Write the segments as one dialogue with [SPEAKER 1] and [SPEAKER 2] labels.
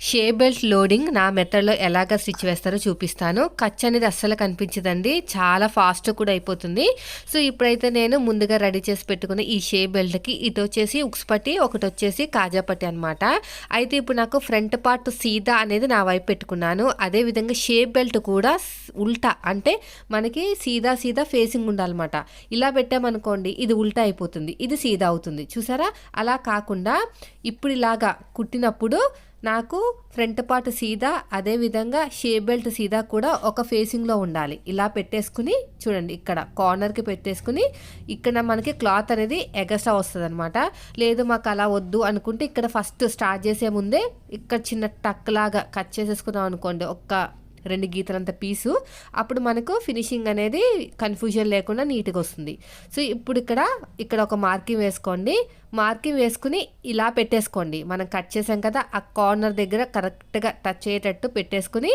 [SPEAKER 1] షే belt loading నా మెథడ్లో ఎలాగ స్టిచ్ వేస్తారో చూపిస్తాను. ఖర్చు అనేది అస్సలు కనిపించదండి. చాలా ఫాస్ట్ కూడా అయిపోతుంది. సో ఇప్పుడైతే నేను ముందుగా రెడీ చేసి పెట్టుకున్న ఈ షే బెల్ట్కి ఇటు వచ్చేసి ఉక్స్ పట్టి ఒకటి వచ్చేసి కాజా పట్టి అనమాట అయితే ఇప్పుడు నాకు ఫ్రంట్ పార్ట్ సీదా అనేది నా వైపు పెట్టుకున్నాను. అదేవిధంగా షే బెల్ట్ కూడా ఉల్టా అంటే మనకి సీదా సీదా ఫేసింగ్ ఉండాలన్నమాట. ఇలా పెట్టామనుకోండి ఇది ఉల్టా అయిపోతుంది ఇది సీదా అవుతుంది. చూసారా? అలా కాకుండా ఇప్పుడు ఇలాగా కుట్టినప్పుడు నాకు ఫ్రంట్ పార్ట్ సీదా అదేవిధంగా షే బెల్ట్ సీదా కూడా ఒక ఫేసింగ్లో ఉండాలి. ఇలా పెట్టేసుకుని చూడండి ఇక్కడ కార్నర్కి పెట్టేసుకుని ఇక్కడ మనకి క్లాత్ అనేది ఎగస్ట్రా వస్తుంది అనమాట లేదు మాకు అలా వద్దు అనుకుంటే ఇక్కడ ఫస్ట్ స్టార్ట్ చేసే ముందే ఇక్కడ చిన్న టక్ లాగా కట్ చేసేసుకుందాం అనుకోండి ఒక్క రెండు గీతలంత పీసు. అప్పుడు మనకు ఫినిషింగ్ అనేది కన్ఫ్యూజన్ లేకుండా నీట్గా వస్తుంది. సో ఇప్పుడు ఇక్కడ ఇక్కడ ఒక మార్కింగ్ వేసుకోండి. మార్కింగ్ వేసుకుని ఇలా పెట్టేసుకోండి. మనం కట్ చేసాం కదా ఆ కార్నర్ దగ్గర కరెక్ట్గా టచ్ అయ్యేటట్టు పెట్టేసుకుని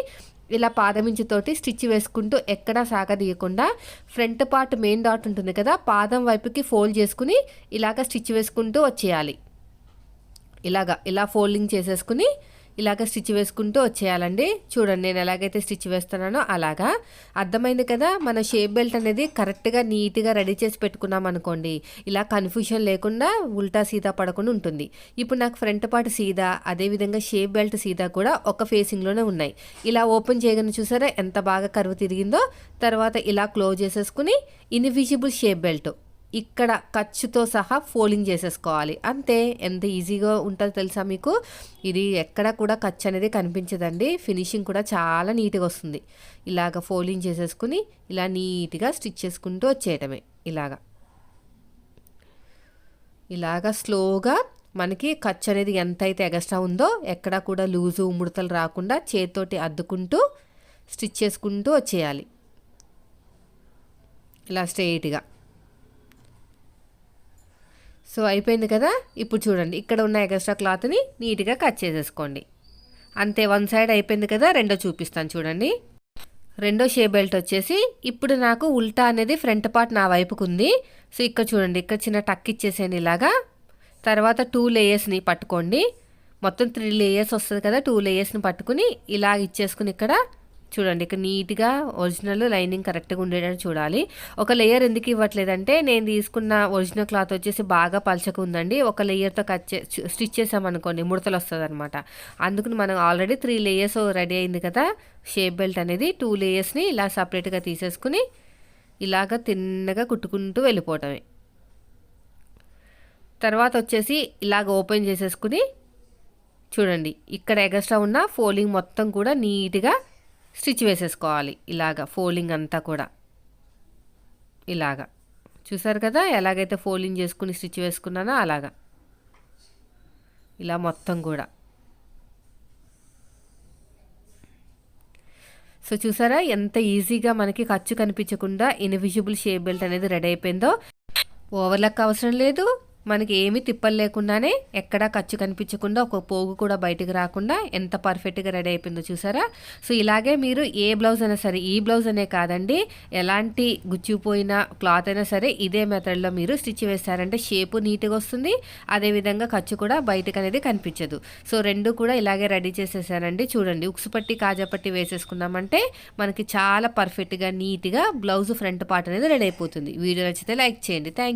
[SPEAKER 1] ఇలా పాదమించుతోటి స్టిచ్ వేసుకుంటూ ఎక్కడా సాగదీయకుండా ఫ్రంట్ పార్ట్ మెయిన్ డాట్ ఉంటుంది కదా పాదం వైపుకి ఫోల్డ్ చేసుకుని ఇలాగ స్టిచ్ వేసుకుంటూ వచ్చేయాలి. ఇలాగా ఇలా ఫోల్డింగ్ చేసేసుకుని ఇలాగ స్టిచ్ వేసుకుంటూ వచ్చేయాలండి. చూడండి నేను ఎలాగైతే స్టిచ్ వేస్తున్నానో అలాగా. అర్థమైంది కదా మన షేప్ బెల్ట్ అనేది కరెక్ట్గా నీట్గా రెడీ చేసి పెట్టుకున్నాం అనుకోండి ఇలా కన్ఫ్యూషన్ లేకుండా ఉల్టా సీదా పడకుండా ఉంటుంది. ఇప్పుడు నాకు ఫ్రంట్ పార్ట్ సీదా అదేవిధంగా షేప్ బెల్ట్ సీదా కూడా ఒక ఫేసింగ్లోనే ఉన్నాయి. ఇలా ఓపెన్ చేయగానే చూసారా ఎంత బాగా కరువు తిరిగిందో. తర్వాత ఇలా క్లోజ్ చేసేసుకుని ఇన్విజిబుల్ షేప్ బెల్ట్. ఇక్కడ ఖర్చుతో సహా ఫోల్డింగ్ చేసేసుకోవాలి. అంతే ఎంత ఈజీగా ఉంటుందో తెలుసా మీకు? ఇది ఎక్కడ కూడా ఖర్చు అనేది కనిపించదండి. ఫినిషింగ్ కూడా చాలా నీట్గా వస్తుంది. ఇలాగ ఫోల్డింగ్ చేసేసుకుని ఇలా నీట్గా స్టిచ్ చేసుకుంటూ వచ్చేయటమే ఇలాగా. ఇలాగ స్లోగా మనకి ఖర్చు అనేది ఎంత అయితే ఎగస్ట్రా ఉందో ఎక్కడ కూడా లూజు ముడతలు రాకుండా చేతితోటి అద్దుకుంటూ స్టిచ్ చేసుకుంటూ వచ్చేయాలి. ఇలా స్ట్రెయిట్గా. సో అయిపోయింది కదా? ఇప్పుడు చూడండి. ఇక్కడ ఉన్న ఎక్స్ట్రా క్లాత్ని నీట్గా కట్ చేసేసుకోండి. అంతే వన్ సైడ్ అయిపోయింది కదా? రెండో చూపిస్తాను చూడండి. రెండో షే బెల్ట్ వచ్చేసి ఇప్పుడు నాకు ఉల్టా అనేది ఫ్రంట్ పార్ట్ నా వైపుకు ఉంది. సో ఇక్కడ చూడండి. ఇక్కడ చిన్న టక్ ఇచ్చేసేయండి ఇలాగా. తర్వాత టూ లేయర్స్ని పట్టుకోండి. మొత్తం త్రీ లేయర్స్ వస్తుంది కదా? టూ లేయర్స్ని పట్టుకుని ఇలా ఇచ్చేసుకుని ఇక్కడ చూడండి ఇక నీట్గా ఒరిజినల్ లైనింగ్ కరెక్ట్గా ఉండేటట్టు చూడాలి. ఒక లేయర్ ఎందుకు ఇవ్వట్లేదంటే నేను తీసుకున్న ఒరిజినల్ క్లాత్ వచ్చేసి బాగా పలచగా ఉందండి. ఒక లేయర్తో కట్ చే స్టిచ్ చేసామనుకోండి ముడతలు వస్తుంది అనమాట అందుకని మనం ఆల్రెడీ త్రీ లేయర్స్ రెడీ అయింది కదా షేప్ బెల్ట్ అనేది టూ లేయర్స్ని ఇలా సపరేట్గా తీసేసుకుని ఇలాగ తిన్నగా కుట్టుకుంటూ వెళ్ళిపోవటమే. తర్వాత వచ్చేసి ఇలాగ ఓపెన్ చేసేసుకుని చూడండి ఇక్కడ ఎగస్ట్రా ఉన్న ఫోలింగ్ మొత్తం కూడా నీట్గా స్టిచ్ వేసేసుకోవాలి. ఇలాగా ఫోల్డింగ్ అంతా కూడా. ఇలాగా. చూసారు కదా? ఎలాగైతే ఫోల్డింగ్ చేసుకుని స్టిచ్ వేసుకున్నానో అలాగా. ఇలా మొత్తం కూడా. సో చూసారా? ఎంత ఈజీగా మనకి ఖర్చు కనిపించకుండా ఇన్విజిబుల్ షేప్ బెల్ట్ అనేది రెడీ అయిపోయిందో. ఓవర్లక్ అవసరం లేదు. మనకి ఏమీ తిప్పలు లేకుండానే ఎక్కడా ఖర్చు కనిపించకుండా ఒక పోగు కూడా బయటకు రాకుండా ఎంత పర్ఫెక్ట్గా రెడీ అయిపోయిందో చూసారా? సో ఇలాగే మీరు ఏ బ్లౌజ్ అయినా సరే ఈ బ్లౌజ్ అనే కాదండి ఎలాంటి గుచ్చిపోయిన క్లాత్ అయినా సరే ఇదే మెథడ్లో మీరు స్టిచ్ వేస్తారంటే షేపు నీట్గా వస్తుంది అదేవిధంగా ఖర్చు కూడా బయటకు అనేది కనిపించదు. సో రెండు కూడా ఇలాగే రెడీ చేసేసారండి చూడండి ఉక్సుపట్టి పట్టి కాజా పట్టి వేసేసుకున్నామంటే మనకి చాలా పర్ఫెక్ట్గా నీట్గా బ్లౌజ్ ఫ్రంట్ పార్ట్ అనేది రెడీ అయిపోతుంది. వీడియో నచ్చితే లైక్ చేయండి. థ్యాంక్